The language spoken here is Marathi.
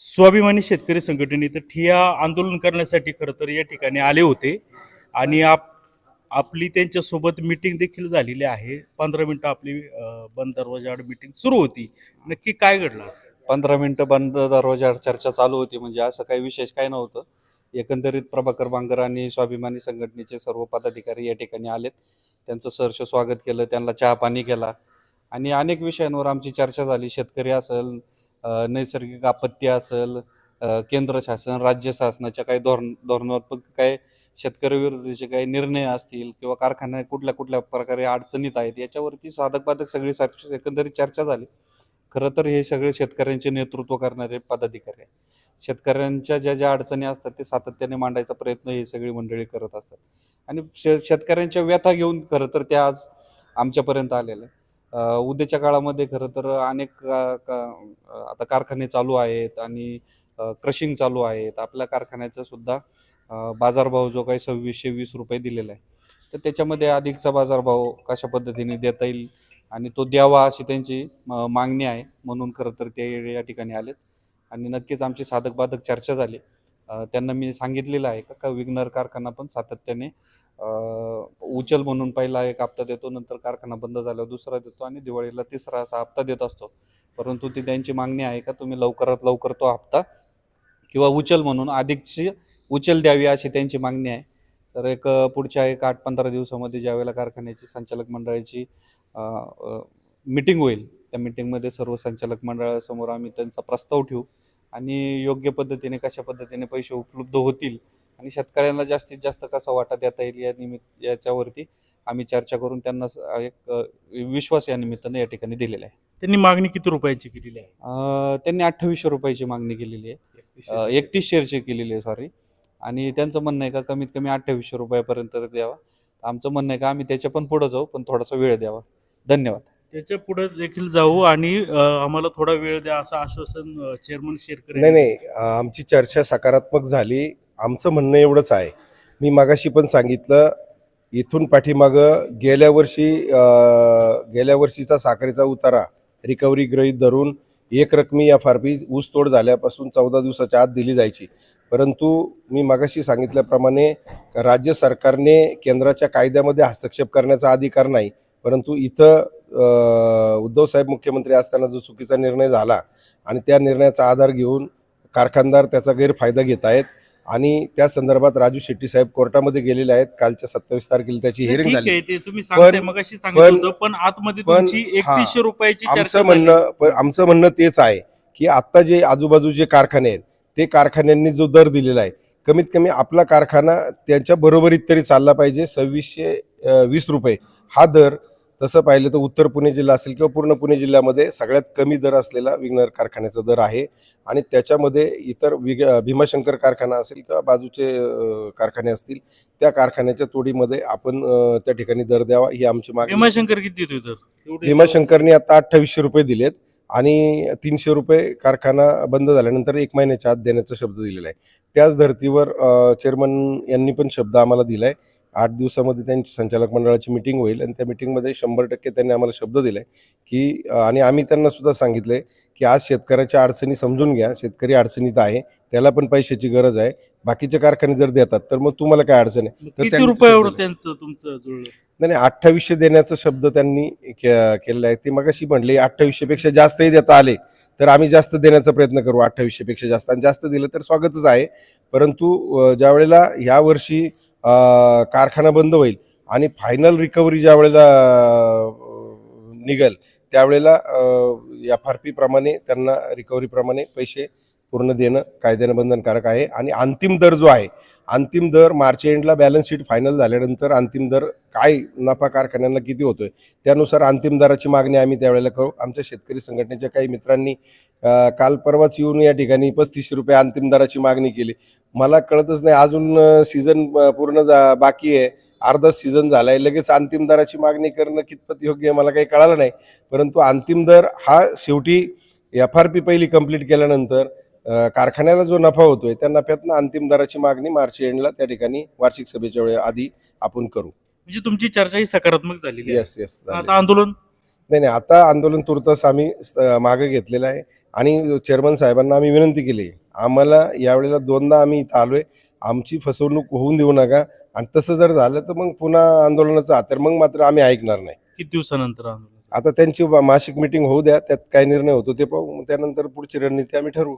स्वाभिमानी शेतकरी संघटने तर ठिया आंदोलन करण्यासाठी खरं तर या ठिकाणी आले होते. आणि आप आपली त्यांच्यासोबत मीटिंग देखील झालेली आहे. पंधरा मिनटं आपली बंद दरवाजाआड मीटिंग सुरू होती. नक्की काय घडलं? पंधरा मिनटं बंद दरवाजावर चर्चा चालू होती. म्हणजे असं काही विशेष काय नव्हतं. एकंदरीत प्रभाकर बांगर आणि स्वाभिमानी संघटनेचे सर्व पदाधिकारी या ठिकाणी आलेत. त्यांचं सहर्ष स्वागत केलं. त्यांना चहा पाणी केला. आणि अनेक विषयांवर आमची चर्चा झाली. शेतकरी असेल नैसर्गिक आपत्ती असेल केंद्र शासन राज्य शासनाच्या काही धोरण धोरणात्मक काही शेतकरी विरोधीचे काही निर्णय असतील किंवा कारखान्या कुठल्या कुठल्या प्रकारे अडचणीत आहेत याच्यावरती साधक बाधक सगळी एकंदरीत चर्चा झाली. खरं तर हे सगळे शेतकऱ्यांचे नेतृत्व करणारे पदाधिकारी आहे शेतकऱ्यांच्या ज्या ज्या अडचणी असतात ते सातत्याने मांडायचा प्रयत्न हे सगळी मंडळी करत असतात. आणि शे शेतकऱ्यांच्या व्यथा घेऊन खरं तर त्या आज आमच्यापर्यंत आलेल्या आहे. उद्याच्या काळामध्ये खरं तर अनेक का- का- आता कारखाने चालू आहेत आणि क्रशिंग चालू आहेत. आपल्या कारखान्याचा सुद्धा बाजारभाव जो काही सव्वीसशे वीस रुपये दिलेला आहे तर त्याच्यामध्ये अधिकचा बाजारभाव कशा पद्धतीने देता येईल आणि तो द्यावा अशी त्यांची मागणी आहे. म्हणून खरं तर ते या ठिकाणी आलेत. आणि नक्कीच आमची साधक बाधक चर्चा झाली. त्यांना मी सांगितलेलं आहे का का विग्नर कारखाना पण सातत्याने उचल म्हणून पहिला एक हप्ता देतो नंतर कारखाना बंद झाल्यावर दुसरा देतो आणि दिवाळीला तिसरा असा हप्ता देत असतो. परंतु ती त्यांची मागणी आहे का तुम्ही लवकरात लवकर तो हप्ता किंवा उचल म्हणून अधिकची उचल द्यावी अशी त्यांची मागणी आहे. तर एक पुढच्या एक आठ पंधरा दिवसामध्ये ज्यावेळेला कारखान्याची संचालक मंडळाची मिटिंग होईल त्या मिटिंगमध्ये सर्व संचालक मंडळासमोर आम्ही त्यांचा प्रस्ताव ठेवू आणि योग्य पद्धतीने कशा पद्धतीने पैसे उपलब्ध होतील आणि शेतकऱ्यांना जास्तीत जास्त कसा वाटा देता येईल या निमित्त याच्यावरती आम्ही चर्चा करून त्यांना स- एक विश्वास या निमित्तानं या ठिकाणी दिलेला आहे. त्यांनी मागणी किती रुपयाची केलेली आहे? अ, त्यांनी अठ्ठावीसशे रुपयाची मागणी केलेली आहे. एकतीस शेअरची केलेली आहे सॉरी आणि त्यांचं म्हणणं आहे का कमीत कमी अठ्ठावीसशे रुपयापर्यंत द्यावा. आमचं म्हणणं आहे का आम्ही त्याच्या पण पुढं जाऊ पण थोडासा वेळ द्यावा. धन्यवाद. त्याच्या पुढे देखील जाऊ आणि अं, आम्हाला थोडा वेळ द्या असं आश्वासन चेअरमन शेअर नाही नाही आमची चर्चा सकारात्मक झाली. आमचं म्हणणं एवढंच आहे. मी मागाशी पण सांगितलं इथून पाठीमागं गेल्या वर्षी गेल्या वर्षीचा साखरेचा उतारा रिकव्हरी ग्रहीत धरून एक रकमी या फारपी ऊसतोड झाल्यापासून चौदा दिवसाच्या आत दिली जायची. परंतु मी मागाशी सांगितल्याप्रमाणे राज्य सरकारने केंद्राच्या कायद्यामध्ये हस्तक्षेप करण्याचा अधिकार नाही. परंतु इथं उद्धवसाहेब मुख्यमंत्री असताना जो चुकीचा निर्णय झाला आणि त्या निर्णयाचा आधार घेऊन कारखानदार त्याचा गैरफायदा घेत आहेत. आणि त्या संदर्भात राजू शेट्टी साहेब कोर्टामध्ये गेलेले आहेत. कालच्या सत्तावीस तारखेला त्याची हिअरिंग झाली. पण- आतमध्ये आमचं. म्हणणं पण आमचं म्हणणं तेच आहे की आत्ता जे आजूबाजूचे कारखाने आहेत ते कारखान्यांनी जो दर दिलेला आहे कमीत कमी आपला कारखाना त्याच्या बरोबरीत तरी चालला पाहिजे. सव्वीसशे वीस रुपये हा दर तसं पाहिलं तर उत्तर पुणे जिल्हा असेल किंवा पूर्ण पुणे जिल्ह्यामध्ये सगळ्यात कमी दर असलेला विग्नर कारखान्याचा दर आहे. आणि त्याच्यामध्ये इतर विग भीमाशंकर कारखाना असेल किंवा बाजूचे कारखाने असतील त्या कारखान्याच्या तोडीमध्ये आपण त्या ठिकाणी दर द्यावा ही आमची मागणी आहे. भीमाशंकर किती देतोय तर? तेवढे- भीमाशंकरनी आता अठ्ठावीसशे रुपये दिलेत आणि तीनशे रुपये कारखाना बंद झाल्यानंतर एक महिन्याच्या आत देण्याचा शब्द दिलेला आहे. त्याच धर्तीवर चेअरमन यांनी पण शब्द आम्हाला दिलाय. आठ दिवसामध्ये त्यांची संचालक मंडळाची मिटिंग होईल आणि त्या मिटिंगमध्ये शंभर टक्के त्यांनी आम्हाला शब्द दिलाय की आणि आम्ही त्यांना सुद्धा सांगितलंय की आज शेतकऱ्याच्या अडचणी समजून घ्या. शेतकरी अडचणीत आहे. त्याला पण पैशाची गरज आहे. बाकीचे कारखाने जर देतात तर मग तुम्हाला काय अडचण आहे? तर रुपयावर दिले. त्यांचं तुमचं जुळलं? नाही नाही अठ्ठावीसशे देण्याचा शब्द त्यांनी के- केलेला आहे. ते मगाशी म्हणले अठ्ठावीसशे पेक्षा जास्तही देता आले तर आम्ही जास्त देण्याचा प्रयत्न करू अठ्ठावीसशे पेक्षा जास्त. आणि जास्त दिलं तर स्वागतच आहे. परंतु ज्या वेळेला ह्या वर्षी कारखाना बंद होईल आणि फायनल रिकव्हरी ज्या वेळेला निघेल त्यावेळेला एफ आर प्रमाणे त्यांना रिकव्हरीप्रमाणे पैसे पूर्ण देणं कायद्यानं बंधनकारक आहे. आणि अंतिम दर जो आहे अंतिम दर मार्च एंडला बॅलन्स शीट फायनल झाल्यानंतर अंतिम दर काय नफा कारखान्यांना किती होतोय त्यानुसार अंतिम दराची मागणी आम्ही त्यावेळेला करू. आमच्या शेतकरी संघटनेच्या काही मित्रांनी काल परवाच येऊन या ठिकाणी पस्तीसशे रुपये अंतिम दराची मागणी केली. मला कळतच नाही अजून सीझन पूर्ण जा बाकी आहे. अर्धा सीझन झालाय. लगेच अंतिम दराची मागणी करणं कितपत योग्य आहे मला काही कळालं नाही. परंतु अंतिम दर हा शेवटी एफ आर पी पहिली कंप्लीट केल्यानंतर कारखान्याला जो नफा होतोय त्या नफ्यातनं अंतिम दराची मागणी मार्च एंडला त्या ठिकाणी वार्षिक सभेच्या वेळी आधी आपण करू. म्हणजे तुमची चर्चा ही सकारात्मक झालेली आहे. येस येस आता आंदोलन? नाही नाही आता आंदोलन तुर्तास आम्ही स- मागे घेतलेलं आहे. आणि चेअरमन साहेबांना आम्ही विनंती केली. आहे. आम्हाला यावेळेला दोनदा आम्ही इथं आलोय. आमची फसवणूक होऊन देऊ नका. आणि तसं जर झालं तर मग पुन्हा आंदोलनाचं हातर मग मात्र आम्ही ऐकणार नाही. किती दिवसानंतर आंदोलन? आता त्यांची मासिक मिटिंग होऊ द्या. त्यात काय निर्णय होतो ते पाहू. मग त्यानंतर पुढची रणनीती आम्ही ठरवू.